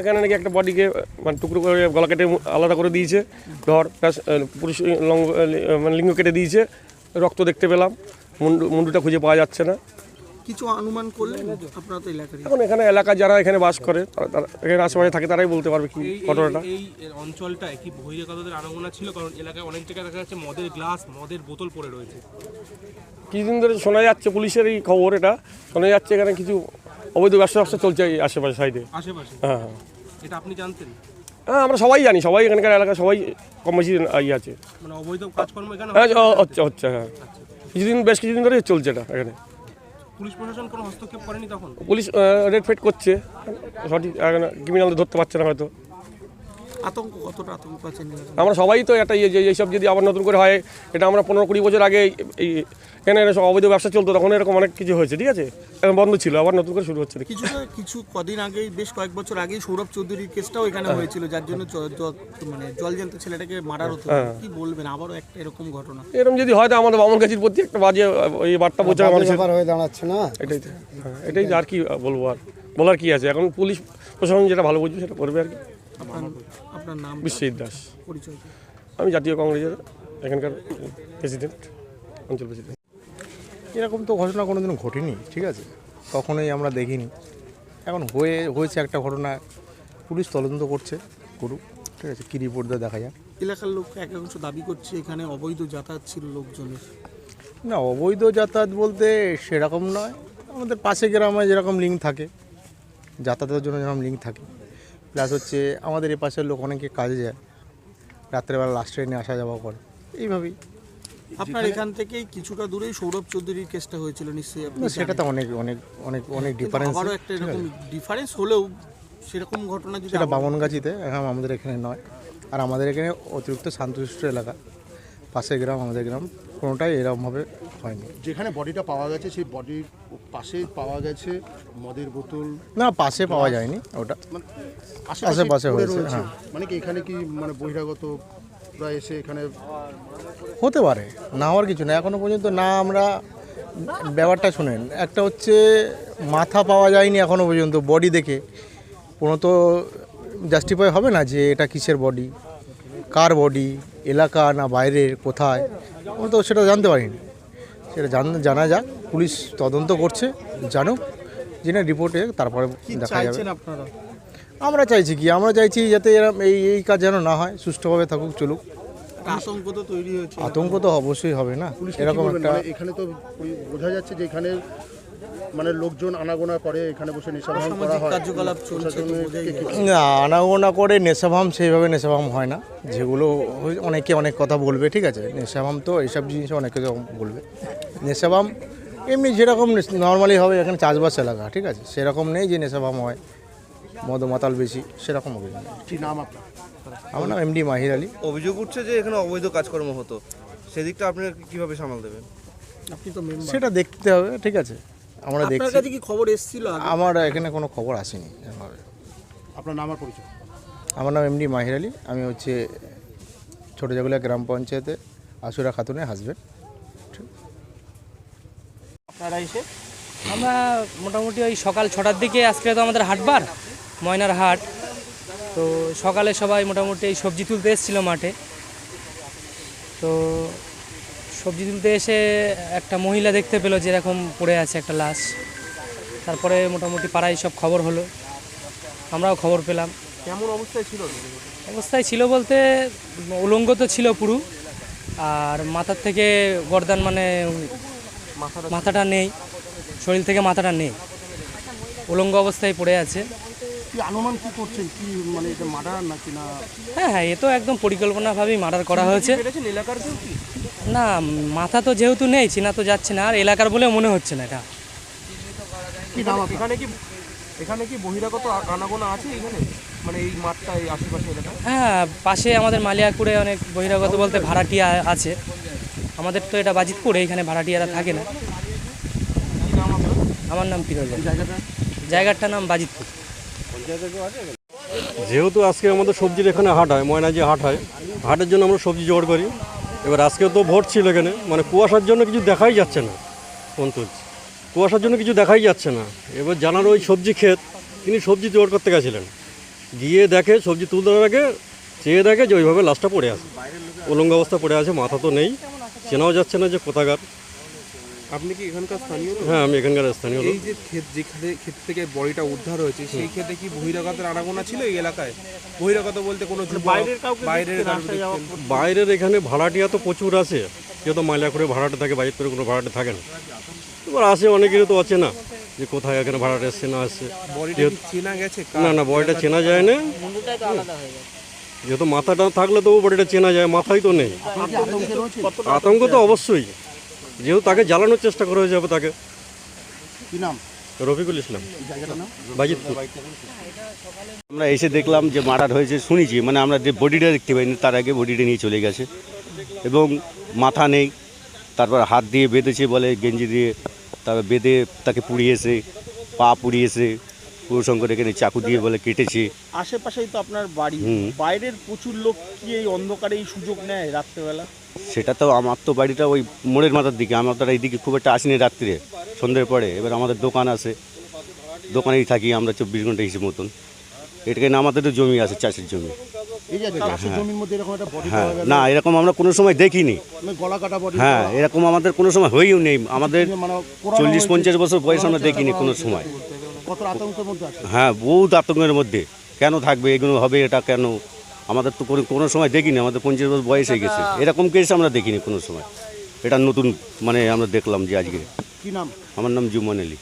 এখানে নাকি একটা বডিকে মানে টুকরো করে গলা কেটে আলাদা করে দিয়েছে। ধর পুরুষ লঙ্গ মানে লিঙ্গ কেটে দিয়েছে। রক্ত দেখতে পেলাম। মুন্ডু মুন্ডুটা খুঁজে পাওয়া যাচ্ছে না। কিছু অনুমান করলেন আপনারা তো এলাকারই? এখন এখানে এলাকা যারা এখানে বাস করে তারা এখানে আশেপাশে থাকে তারাই বলতে পারবে কি ঘটনাটা। এই এই অঞ্চলটা কি বহিরাগতদের আনাগোনা ছিল কারণ এলাকায় অনেক জায়গায় দেখা যাচ্ছে মদের গ্লাস মদের বোতল পড়ে রয়েছে। কিছুদিন ধরে শোনা যাচ্ছে পুলিশের এই খবর এটা। শোনা যাচ্ছে এখানে কিছু অবৈধ ব্যবসা ব্যবসা চলছে এই আশেপাশে সাইডে আশেপাশে? হ্যাঁ হ্যাঁ। এটা আপনি জানতেন? হ্যাঁ আমরা সবাই জানি সবাই এখানকার এলাকা সবাই কম বেশি ইয়ে আছে। মানে অবৈধ কাজকর্ম এখানে হ্যাঁ হচ্ছে? হচ্ছে হ্যাঁ। কিছুদিন বেশ কিছুদিন ধরে চলছে এটা এখানে। পুলিশ প্রশাসন কোনো হস্তক্ষেপ করেনি তখন? পুলিশ রেড ফেড করছে। সঠিক ক্রিমিনাল ধরতে পারছে না হয়তো। আতঙ্ক কতটা আতঙ্ক আছে আমরা সবাই তো একটা ইয়ে যে এইসব যদি আবার নতুন করে হয় এটা আমরা পনেরো কুড়ি বছর আগে এই এখানে সব অবৈধ ব্যবসা চলতো তখন এরকম অনেক কিছু হয়েছে ঠিক আছে? এখন বন্ধ ছিল আবার নতুন করে শুরু হচ্ছে। কিছুটা কিছু কদিন আগেই বেশ কয়েক বছর আগেই সৌরভ চৌধুরীর কেসটাও এখানে হয়েছিল যার জন্য মানে জল জ্যান্ত ছেলেটাকে মারার হতো। কি বলবেন আবারও একটা এরকম ঘটনা? এরকম যদি হয় তো আমাদের বামন গাছির প্রতি একটা বাজে এই বার্তা পৌঁছাবে মানুষের। ব্যাপার হয়ে দাঁড়াচ্ছে না? এটাই তো। হ্যাঁ, এটাই আর কি বলব আর। বলার কি আছে? এখন পুলিশ প্রশাসন যেটা ভালো বুঝবে সেটা করবে আর কি। আপনার আপনার নাম বিশ্বজিৎ দাস। পরিচয় আমি জাতীয় কংগ্রেসের এখানকার প্রেসিডেন্ট অঞ্চল প্রেসিডেন্ট। এরকম তো ঘটনা কোনোদিন ঘটেনি ঠিক আছে? কখনোই আমরা দেখিনি। এখন হয়ে হয়েছে একটা ঘটনা পুলিশ তদন্ত করছে করুক ঠিক আছে? কী রিপোর্ট দেয় দেখা যাক। এলাকার লোক এক অংশ দাবি করছে এখানে অবৈধ যাতায়াত ছিল লোকজনের। না অবৈধ যাতায়াত বলতে সেরকম নয়। আমাদের পাশে গ্রামে যেরকম লিঙ্ক থাকে যাতায়াতের জন্য যেরকম লিঙ্ক থাকে। প্লাস হচ্ছে আমাদের এ পাশের লোক অনেকে কাজে যায়। রাত্রেবেলা লাস্ট ট্রেনে আসা যাওয়া করে। এইভাবেই। আপনার এখান থেকে কিছুটা দূরেই সৌরভ চৌধুরীর কেসটা হয়েছিল নিশ্চয়ই আপনি সেটা তো অনেক অনেক অনেক অনেক ডিফারেন্স আরও একটা এরকম ডিফারেন্স হলেও সেরকম ঘটনা যদি সেটা বামনগাছিতে এখন আমাদের এখানে নয়। আর আমাদের এখানে অতিরিক্ত শান্তশিষ্ট এলাকা। পাশের গ্রাম আমাদের গ্রাম কোনোটাই এরকমভাবে হয়নি। যেখানে বডিটা পাওয়া গেছে সেই বডির পাশে পাওয়া গেছে মদের বোতল? না পাশে পাওয়া যায়নি ওটা মানে আশেপাশে হয়েছে, হ্যাঁ। মানে কি এখানে কি মানে বহিরাগত রা এসে এখানে হতে পারে না হওয়ার কিছু না এখনও পর্যন্ত না আমরা ব্যাপারটা শুনেন। একটা হচ্ছে মাথা পাওয়া যায়নি এখনও পর্যন্ত বডি দেখে। কোনো তো জাস্টিফাই হবে না যে এটা কিসের বডি। কার বডি এলাকা না বাইরের কোথায় আমি তো সেটা জানতে পারিনি। সেটা জান জানা যাক পুলিশ তদন্ত করছে জানুক জেনে রিপোর্টে তারপরে দেখা যাবে। আমরা চাইছি কি আমরা চাইছি যাতে এরম এই এই কাজ যেন না হয় সুষ্ঠুভাবে থাকুক চলুক। আতঙ্ক তো তৈরি হয়েছে। আতঙ্ক তো অবশ্যই হবে না এরকম একটা মানে এখানে তো বোঝা যাচ্ছে যে এখানে মানে লোকজন আনাগোনা করে এখানে বসে নেশা ভাঙ করা হয়। কার্যকলাপ। না আনাগোনা করে নেশাভাম সেইভাবে নেশাভাম হয় না। যেগুলো অনেকে অনেক কথা বলবে ঠিক আছে? নেশাভাম তো এইসব জিনিস অনেকে বলবে। নেশাভাম এমনি যেরকম নর্মালি হবে এখানে চাষবাস এলাকা ঠিক আছে? সেরকম নেই যে নেশাভাম হয়। মদ মাতাল বেশি সেরকম হবে। না কি নাম আপনার? আমার নাম এমডি মাহির আলী। অভিযোগ উঠছে যে এখানে অবৈধ কাজকর্ম হতো। সেদিকটা আপনি কীভাবে সামাল দেবেন? আপনি তো সেটা দেখতে হবে ঠিক আছে? আমরা দেখছি। কাছে কি খবর এসেছিল আমার এখানে কোনো খবর আসেনি এভাবে আপনার নাম আর পরিচয়? আমার নাম এমডি মাহির আলী। আমি হচ্ছে ছোটো জাগুলা গ্রাম পঞ্চায়েতে আশুরা খাতুনের হাজবেন্ড আপনারা এসে? আমরা মোটামুটি ওই সকাল ছটার দিকে আজকে তো আমাদের হাটবার ময়নার হাট। তো সকালে সবাই মোটামুটি এই সবজি তুলতে এসেছিল মাঠে। তো সবজি তুলতে এসে একটা মহিলা দেখতে পেল যে এরকম পড়ে আছে একটা লাশ। তারপরে মোটামুটি পাড়ায় সব খবর হলো। আমরাও খবর পেলাম। কেমন অবস্থায় ছিল? অবস্থায় ছিল বলতে উলঙ্গ তো ছিল পুরো আর মাথার থেকে গরদান মানে মাথাটা নেই শরীর থেকে মাথাটা নেই। উলঙ্গ অবস্থায় পড়ে আছে। কি কি করছেন কি মানে এটা মার্ডার নাকি না? হ্যাঁ হ্যাঁ এ তো একদম পরিকল্পনাভাবেই মার্ডার করা হয়েছে। এলাকার কেউ কি? না মাথা তো যেহেতু নেই চেনা তো যাচ্ছে না আর এলাকার বলে মনে হচ্ছে না এটা। কি এখানে কি এখানে কি বহিরাগত আনাগোনা আছে এখানে? মানে এই মাঠটা এই আশেপাশে এলাকায়? হ্যাঁ পাশে আমাদের মালিয়াকুড়ে অনেক বহিরাগত বলতে ভাড়াটিয়া আছে। আমাদের তো এটা বাজিতপুর এইখানে ভাড়াটিয়ারা থাকে না। আমার নাম ফিরোজ জায়গাটার নাম বাজিতপুর। যেহেতু আজকে আমাদের সবজির এখানে হাট হয় ময়না যে হাট হয় হাটের জন্য আমরা সবজি জোগাড় করি। এবার আজকে তো ভোট ছিল এখানে। মানে কুয়াশার জন্য কিছু দেখাই যাচ্ছে না পঞ্তুজ কুয়াশার জন্য কিছু দেখাই যাচ্ছে না। এবার জানার ওই সবজি ক্ষেত, তিনি সবজি জোগাড় করতে গেছিলেন। গিয়ে দেখে, সবজি তুলতে আগে চেয়ে দেখে যে ওইভাবে লাশটা পড়ে আছে। উলঙ্গ অবস্থা পড়ে আছে, মাথা তো নেই। চেনাও যাচ্ছে না যে কোথাকার। আপনি কি এখানকার স্থানীয় হ্যাঁ আমি এখানকার স্থানীয় এই যে ক্ষেত যেখানে ক্ষেত থেকে বডিটা উদ্ধার হয়েছে সেই ক্ষেত্রে কি বহিরাগতের আনাগোনা ছিল এই এলাকায়? বহিরাগত বলতে কোনো যুবক, বাইরের বাইরের বাইরের এখানে ভাড়াটিয়া তো প্রচুর আছে। যেহেতু মাইলা করে ভাড়াটে থাকে বাইরের করে কোনো ভাড়াটে থাকে না। এবার আসে অনেকেরই তো আছে না যে কোথায় এখানে ভাড়াটা এসছে না আসছে চেনা গেছে? না না বডিটা চেনা যায় না। যেহেতু মাথাটা থাকলে তো বডিটা চেনা যায় মাথাই তো নেই। আতঙ্ক তো অবশ্যই। যেহেতু তাকে জ্বালানোর চেষ্টা করা যাবে তাকে। কি নাম? রফিকুল ইসলাম। বাজিতপুর। আমরা এসে দেখলাম যে মার্ডার হয়েছে শুনেছি। মানে আমরা যে বডিটা দেখতে পাইনি তার আগে বডিটা নিয়ে চলে গেছে। এবং মাথা নেই তারপর হাত দিয়ে বেঁধেছে বলে গেঞ্জি দিয়ে তারপর বেঁধে তাকে পুড়িয়েছে পা পুড়িয়েছে। পুরুষঙ্কর এখানে চাকু দিয়ে বলে কেটেছে। আশেপাশেই তো আপনার বাড়ি। হুম। বাইরের প্রচুর লোক কি এই অন্ধকারে এই সুযোগ নেয় রাত্রেবেলা? সেটা তো আমার তো বাড়িটা ওই মোড়ের মাথার দিকে। আমার তো আর এইদিকে খুব একটা আসিনি রাত্রিরে সন্ধ্যের পরে। এবার আমাদের দোকান আছে। দোকানেই থাকি আমরা চব্বিশ ঘণ্টা হিসেব মতন। এটাকে না আমাদের তো জমি আছে চাষের জমি। এই যে চাষের জমির মধ্যে এরকম একটা বডি হ্যাঁ। না এরকম আমরা কোনো সময় দেখিনি। মানে গলা কাটা বডি হ্যাঁ এরকম আমাদের কোনো সময় হয়েও নেই। আমাদের মানে চল্লিশ পঞ্চাশ বছর বয়স আমরা দেখিনি কোনো সময়। কত আতঙ্কের মধ্যে আছে? হ্যাঁ বহুত আতঙ্কের মধ্যে। কেন থাকবে এগুলো হবে এটা কেন? আমাদের তো কোনো কোনো সময় দেখিনি আমাদের পঞ্চাশ বছর বয়স হয়ে গেছে। এরকম কেস আমরা দেখিনি কোনো সময়। এটা নতুন মানে আমরা দেখলাম যে আজকে। কি নাম? আমার নাম জুমান আলী।